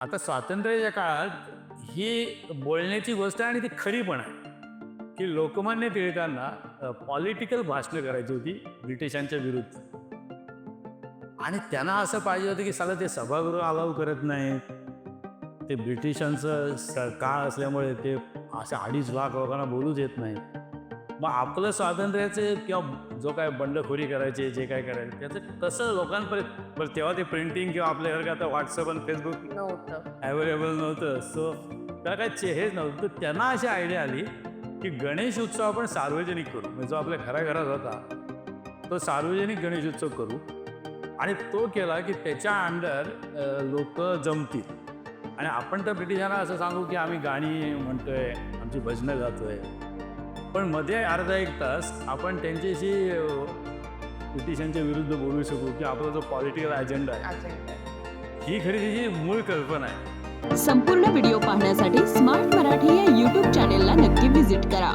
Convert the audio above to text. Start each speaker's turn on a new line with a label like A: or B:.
A: आता स्वातंत्र्याच्या काळात ही बोलण्याची गोष्ट आहे आणि ती खरी पण आहे. की लोकमान्य टिळकांना पॉलिटिकल भाषणं करायची होती ब्रिटिशांच्या विरुद्ध. आणि त्यांना असं पाहिजे होतं की साला ते सभागृह अलाव करत नाही ते ब्रिटिशांचं काळ असल्यामुळे ते असे अडीच लाख लोकांना बोलूच येत नाही मग आपलं स्वातंत्र्याचे किंवा जो काय बंडखोरी करायचे जे काय करायचे त्याचं कसं लोकांपर्यंत बरं तेव्हा ते प्रिंटिंग किंवा आपल्यासारखं आता व्हॉट्सअप आणि फेसबुक
B: नव्हतं.
A: अवेलेबल नव्हतं. सो त्याला काय चे हेच नव्हतं. तर त्यांना अशी आयडिया आली की गणेश उत्सव आपण सार्वजनिक करू. म्हणजे जो आपल्या घराघरात होता तो सार्वजनिक गणेश उत्सव करू. आणि तो केला की त्याच्या अंडर लोक जमतील. आणि आपण तर ब्रिटिशांना असं सांगू की आम्ही गाणी म्हणतोय आमची भजनं गातोय. पण मध्ये अर्धा एक तास आपण त्यांच्याशी ब्रिटिशांच्या विरुद्ध बोलू शकू की आपला जो पॉलिटिकल अजेंडा आहे. ही खरी त्याची मूळ कल्पना आहे.
C: संपूर्ण व्हिडिओ पाहण्यासाठी स्मार्ट मराठी या यूट्यूब चॅनेलला नक्की व्हिजिट करा.